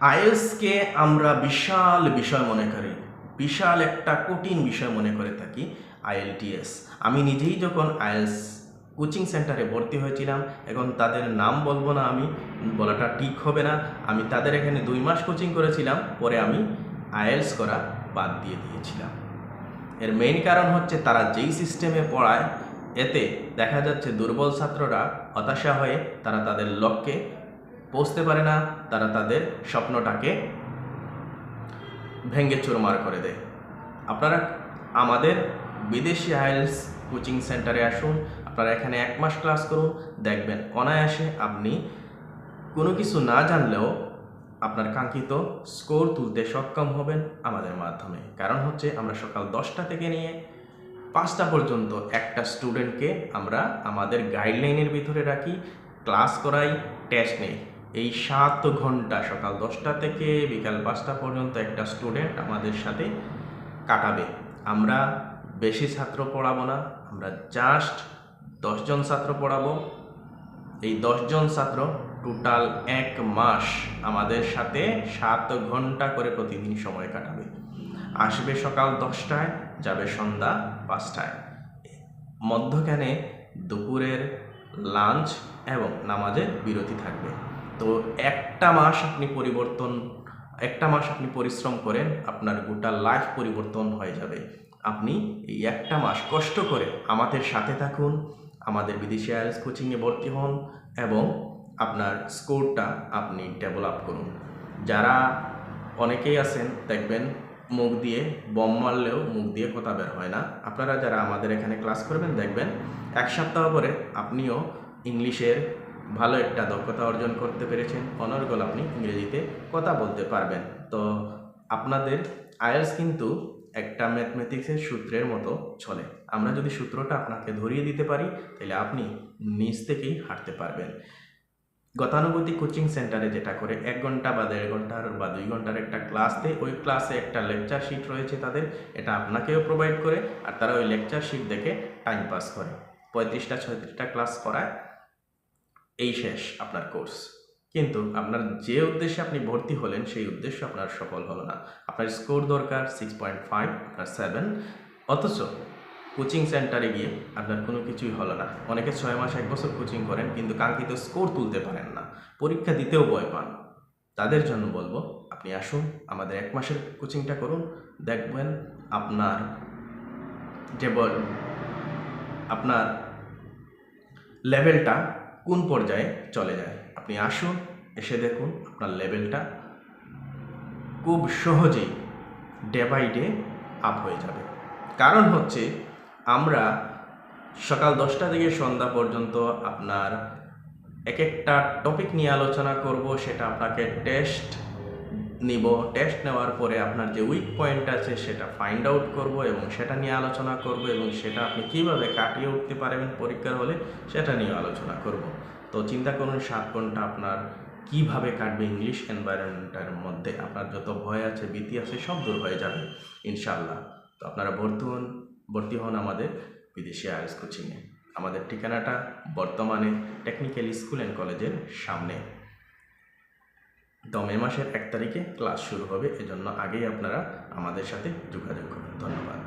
আইএলসকে আমরা বিশাল বিষয় মনে করি, বিশাল একটা কঠিন বিষয় মনে করে থাকি আইএলটিএস। আমি নিজেই যখন আইএলস কোচিং সেন্টারে ভর্তি হয়েছিলাম, এখন তাদের নাম বলব না আমি, বলাটা ঠিক হবে না। আমি তাদের এখানে দুই মাস কোচিং করেছিলাম, পরে আমি আইএলস করা বাদ দিয়ে দিয়েছিলাম। এর মেইন কারণ হচ্ছে তারা যেই সিস্টেমে পড়ায়, এতে দেখা যাচ্ছে দুর্বল ছাত্ররা হতাশা হয়ে তারা তাদের লক্ষ্যে পৌঁছতে পারে না, তারা তাদের স্বপ্নটাকে ভেঙ্গে চুরমার করে দেয়। আপনারা আমাদের বিদেশি আইএলস কোচিং সেন্টারে আসুন, আপনারা এখানে এক মাস ক্লাস করুন, দেখবেন অনায়াসে আপনি কোনো কিছু না জানলেও আপনার কাঙ্ক্ষিত স্কোর তুলতে সক্ষম হবেন আমাদের মাধ্যমে। কারণ হচ্ছে আমরা সকাল দশটা থেকে নিয়ে পাঁচটা পর্যন্ত একটা স্টুডেন্টকে আমরা আমাদের গাইডলাইনের ভিতরে রাখি, ক্লাস করাই, টেস্ট নেই। এই সাত ঘণ্টা সকাল দশটা থেকে বিকাল পাঁচটা পর্যন্ত একটা স্টুডেন্ট আমাদের সাথে কাটাবে। আমরা বেশি ছাত্র পড়াবো না, আমরা জাস্ট দশজন ছাত্র পড়াবো। এই দশজন ছাত্র টোটাল এক মাস আমাদের সাথে সাত ঘণ্টা করে প্রতিদিন সময় কাটাবে। আসবে সকাল দশটায়, যাবে সন্ধ্যা পাঁচটায়। মধ্যখানে দুপুরের লাঞ্চ এবং নামাজের বিরতি থাকবে। তো একটা মাস আপনি পরিবর্তন, একটা মাস আপনি পরিশ্রম করেন, আপনার গোটা লাইফ পরিবর্তন হয়ে যাবে। আপনি এই একটা মাস কষ্ট করে আমাদের সাথে থাকুন, আমাদের বিদেশি আইএলস কোচিংয়ে ভর্তি হন এবং আপনার স্কোরটা আপনি ডেভেলপ করুন। যারা অনেকেই আছেন, দেখবেন মুখ দিয়ে বম মারলেও মুখ দিয়ে কথা বের হয় না। আপনারা যারা আমাদের এখানে ক্লাস করবেন, দেখবেন এক সপ্তাহ পরে আপনিও ইংলিশের ভালো একটা দক্ষতা অর্জন করতে পেরেছেন। অনর্গল আপনি ইংরেজিতে কথা বলতে পারবেন। তো আপনাদের আয়ার্স কিন্তু একটা ম্যাথমেটিক্সের সূত্রের মতো চলে। আমরা যদি সূত্রটা আপনাকে ধরিয়ে দিতে পারি, তাহলে আপনি নিজ থেকেই হাঁটতে পারবেন। গতানুগতিক কোচিং সেন্টারে যেটা করে এক ঘণ্টা বা দেড় ঘণ্টার বা দুই ঘণ্টার একটা ক্লাস দেয় ওই ক্লাসে একটা লেকচার শিট রয়েছে তাদের। এটা আপনাকেও প্রোভাইড করে, আর তারা ওই লেকচার শিট দেখে টাইম পাস করে। পঁয়ত্রিশটা, ছয়ত্রিশটা ক্লাস করায় এই শেষ আপনার কোর্স। কিন্তু আপনার যে উদ্দেশ্যে আপনি ভর্তি হলেন, সেই উদ্দেশ্য আপনার সফল হলো না। আপনার স্কোর দরকার সিক্স পয়েন্ট ফাইভ আপনার সেভেন অথচ কোচিং সেন্টারে গিয়ে আপনার কোনো কিছুই হলো না। অনেকে ছয় মাস, এক বছর কোচিং করেন, কিন্তু কাঙ্ক্ষিত স্কোর তুলতে পারেন না। পরীক্ষা দিতেও ভয় পান। তাদের জন্য বলব, আপনি আসুন, আমাদের এক মাসের কোচিংটা করুন। দেখবেন আপনার যে আপনার লেভেলটা কোন পর্যায়ে চলে যায়? আপনি আসুন, এসে দেখুন আপনার লেভেলটা খুব সহজেই ডে বাই ডে আপ হয়ে যাবে। কারণ হচ্ছে আমরা সকাল দশটা থেকে সন্ধ্যা পর্যন্ত আপনার এক একটা টপিক নিয়ে আলোচনা করব, সেটা আপনাকে টেস্ট নিব টেস্ট নেওয়ার পরে আপনার যে উইক পয়েন্ট আছে সেটা ফাইন্ড আউট করব এবং সেটা নিয়ে আলোচনা করব এবং সেটা আপনি কীভাবে কাটিয়ে উঠতে পারবেন পরীক্ষার হলে সেটা নিয়ে আলোচনা করব। তো চিন্তা করুন, সাত ঘণ্টা আপনার কীভাবে কাটবে ইংলিশ এনভায়রনমেন্টের মধ্যে? আপনার যত ভয় আছে, ভীতি আছে, সব দূর হয়ে যাবে ইনশাল্লাহ তো আপনারা ভর্তি হন ভর্তি হন আমাদের বিদেশি আইএলস কোচিংয়ে আমাদের ঠিকানাটা বর্তমানে টেকনিক্যাল স্কুল অ্যান্ড কলেজের সামনে। তো মে মাসের এক তারিখে ক্লাস শুরু হবে। এজন্য আগেই আপনারা আমাদের সাথে যোগাযোগ করুন। ধন্যবাদ।